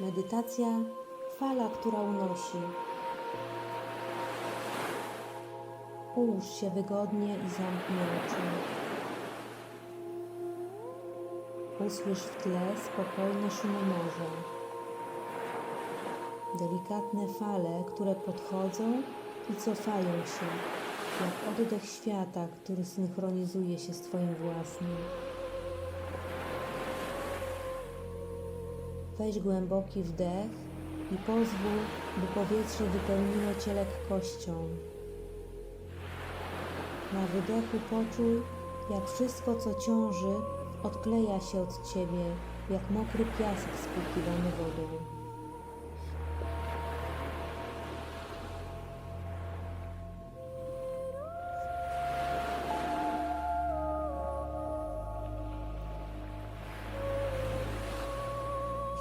Medytacja fala, która unosi. Połóż się wygodnie i zamknij oczy. Usłysz w tle spokojne szumy morza. Delikatne fale, które podchodzą i cofają się, jak oddech świata, który synchronizuje się z Twoim własnym. Weź głęboki wdech i pozwól, by powietrze wypełniło Cię lekkością. Na wydechu poczuj, jak wszystko, co ciąży, odkleja się od Ciebie, jak mokry piasek spłukiwany wodą.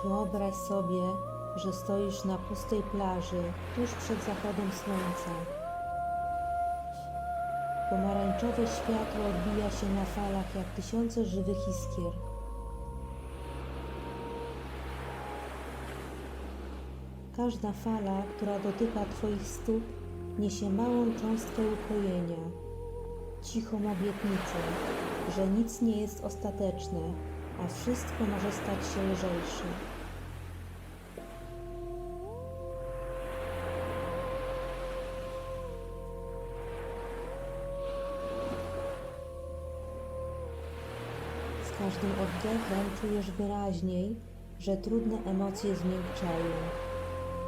Wyobraź sobie, że stoisz na pustej plaży tuż przed zachodem słońca. Pomarańczowe światło odbija się na falach jak tysiące żywych iskier. Każda fala, która dotyka Twoich stóp, niesie małą cząstkę ukojenia, cichą obietnicę, że nic nie jest ostateczne, a wszystko może stać się lżejsze. Z każdym oddechem czujesz wyraźniej, że trudne emocje zmiękczają,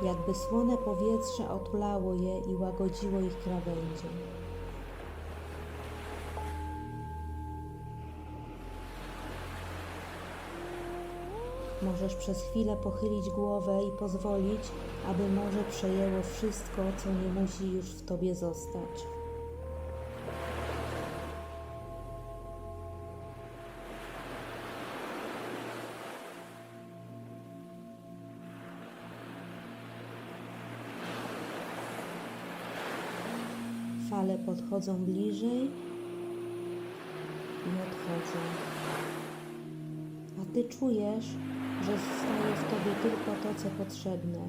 jakby słone powietrze otulało je i łagodziło ich krawędzie. Możesz przez chwilę pochylić głowę i pozwolić, aby morze przejęło wszystko, co nie musi już w tobie zostać. Fale podchodzą bliżej i odchodzą. A ty czujesz, że zostaje w tobie tylko to, co potrzebne.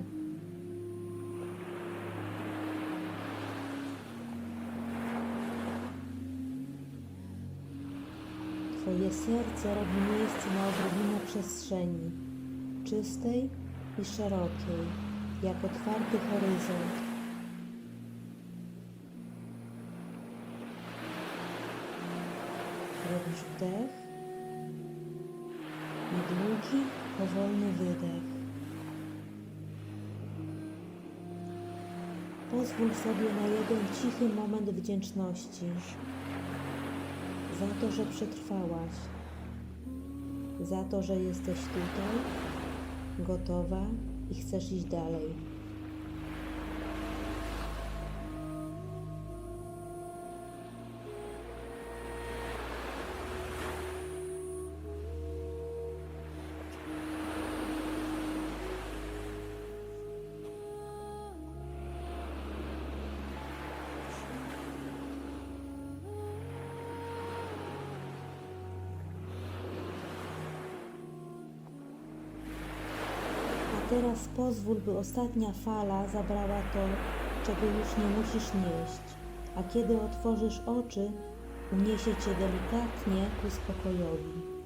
Twoje serce robi miejsce na odrobinę przestrzeni, czystej i szerokiej, jak otwarty horyzont. Robisz wdech i długi, powolny wydech. Pozwól sobie na jeden cichy moment wdzięczności za to, że przetrwałaś, za to, że jesteś tutaj, gotowa i chcesz iść dalej. Teraz pozwól, by ostatnia fala zabrała to, czego już nie musisz nieść. A kiedy otworzysz oczy, uniesie cię delikatnie ku spokojowi.